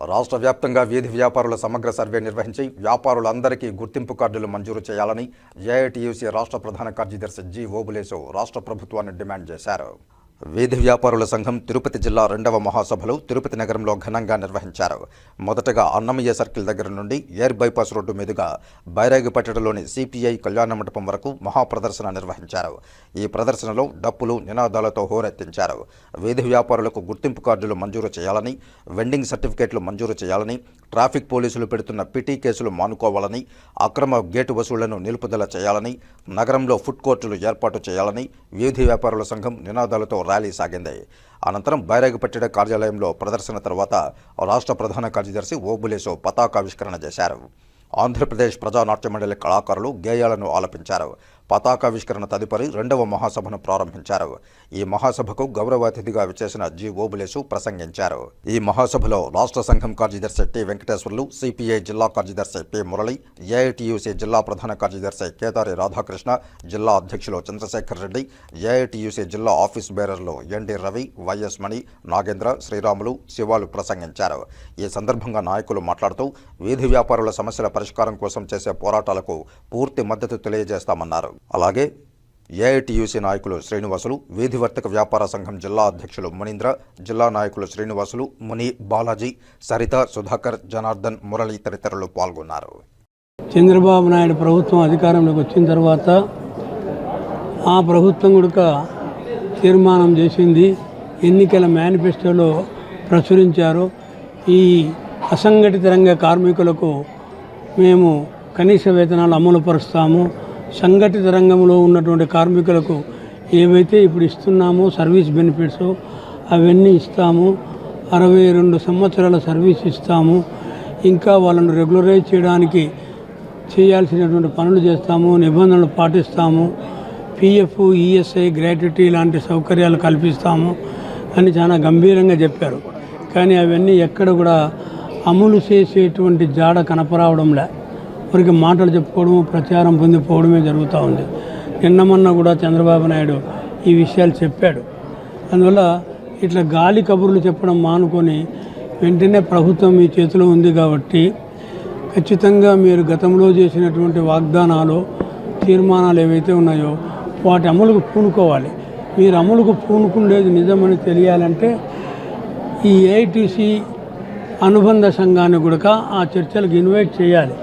రాష్ట్ర వ్యాప్తంగా వీధి వ్యాపారుల సమగ్ర సర్వే నిర్వహించి వ్యాపారులందరికీ గుర్తింపు కార్డులు మంజూరు చేయాలని ఏఐటీయూసీ రాష్ట్ర ప్రధాన కార్యదర్శి జి ఓబులేసు రాష్ట్ర ప్రభుత్వాన్ని డిమాండ్ చేశారు. వీధి వ్యాపారుల సంఘం తిరుపతి జిల్లా రెండవ మహాసభలు తిరుపతి నగరంలో ఘనంగా నిర్వహించారు. మొదటగా అన్నమయ్య సర్కిల్ దగ్గర నుండి ఎయిర్ బైపాస్ రోడ్డు మీదుగా బైరాగిపట్టణలోని సిపిఐ కళ్యాణ మండపం వరకు మహాప్రదర్శన నిర్వహించారు. ఈ ప్రదర్శనలో డప్పులు నినాదాలతో హోరెత్తించారు. వీధి వ్యాపారులకు గుర్తింపు కార్డులు మంజూరు చేయాలని వెండింగ్ సర్టిఫికేట్లు మంజూరు చేయాలని ట్రాఫిక్ పోలీసులు పెడుతున్న పిటి కేసులు మానుకోవాలని అక్రమ గేటు వసూళ్ళను నిలుపుదల చేయాలని నగరంలో ఫుడ్ కోర్టులు ఏర్పాటు చేయాలని వీధి వ్యాపారుల సంఘం నినాదాలతో ర్యాలీ సాగింది. అనంతరం బైరాగిపట్టెడ కార్యాలయంలో ప్రదర్శన తర్వాత రాష్ట్ర ప్రధాన కార్యదర్శి ఓబులేసో పతాకావిష్కరణ చేశారు. ఆంధ్రప్రదేశ్ ప్రజానాట్య మండలి కళాకారులు గేయాలను ఆలపించారు. పతాకావిష్కరణ తదుపరి రెండవ మహాసభను ప్రారంభించారు. ఈ మహాసభకు గౌరవ అతిథిగా విచ్చేసిన జి. ఓబులేసు ప్రసంగించారు. ఈ మహాసభలో రాష్ట్ర సంఘం కార్యదర్శి టి. వెంకటేశ్వర్లు సిపిఐ జిల్లా కార్యదర్శి పి. మురళి ఏఐటియుసి జిల్లా ప్రధాన కార్యదర్శి కేదారి రాధాకృష్ణ జిల్లా అధ్యక్షులు చంద్రశేఖర్ రెడ్డి ఏఐటియుసి జిల్లా ఆఫీస్ బేరర్లు ఎన్డి రవి వైఎస్ మణి నాగేంద్ర శ్రీరాములు శివాలు ప్రసంగించారు. ఈ సందర్భంగా నాయకులు మాట్లాడుతూ వీధి వ్యాపారుల సమస్యల పరిష్కారం కోసం చేసే పోరాటాలకు పూర్తి మద్దతు తెలియజేస్తామన్నారు. అలాగే ఏఐటియుసీ నాయకులు శ్రీనివాసులు వీధివర్తక వ్యాపార సంఘం జిల్లా అధ్యక్షులు మునీంద్ర జిల్లా నాయకులు శ్రీనివాసులు ముని బాలాజీ సరిత సుధాకర్ జనార్దన్ మురళి తదితరులు పాల్గొన్నారు. చంద్రబాబు నాయుడు ప్రభుత్వం అధికారంలోకి వచ్చిన తర్వాత ఆ ప్రభుత్వం కూడా తీర్మానం చేసింది ఎన్నికల మేనిఫెస్టోలో ప్రచురించారు. ఈ అసంఘటిత రంగ కార్మికులకు మేము కనీస వేతనాలు అమలు పరుస్తాము. సంఘటిత రంగంలో ఉన్నటువంటి కార్మికులకు ఏవైతే ఇప్పుడు ఇస్తున్నామో సర్వీస్ బెనిఫిట్స్ అవన్నీ ఇస్తాము అరవై రెండు సంవత్సరాల సర్వీస్ ఇస్తాము ఇంకా వాళ్ళను రెగ్యులరైజ్ చేయడానికి చేయాల్సినటువంటి పనులు చేస్తాము నిబంధనలు పాటిస్తాము పిఎఫ్ ఈఎస్ఐ గ్రాట్యుటీ లాంటి సౌకర్యాలు కల్పిస్తాము అని చాలా గంభీరంగా చెప్పారు. కానీ అవన్నీ ఎక్కడ కూడా అమలు చేసేటువంటి జాడ కనపరావడంలే. ఊరికి మాటలు చెప్పుకోవడము ప్రచారం పొందిపోవడమే జరుగుతూ ఉంది. నిన్న మొన్న కూడా చంద్రబాబు నాయుడు ఈ విషయాలు చెప్పాడు. అందువల్ల ఇట్లా గాలి కబుర్లు చెప్పడం మానుకొని వెంటనే ప్రభుత్వం మీ చేతిలో ఉంది కాబట్టి ఖచ్చితంగా మీరు గతంలో చేసినటువంటి వాగ్దానాలు తీర్మానాలు ఏవైతే ఉన్నాయో వాటి అమలుకు పూనుకోవాలి. మీరు అమలుకు పూనుకుండేది నిజమని తెలియాలంటే ఈ ఏఐటీసీ అనుబంధ సంఘాన్ని కూడా ఆ చర్చలకు ఇన్వైట్ చేయాలి.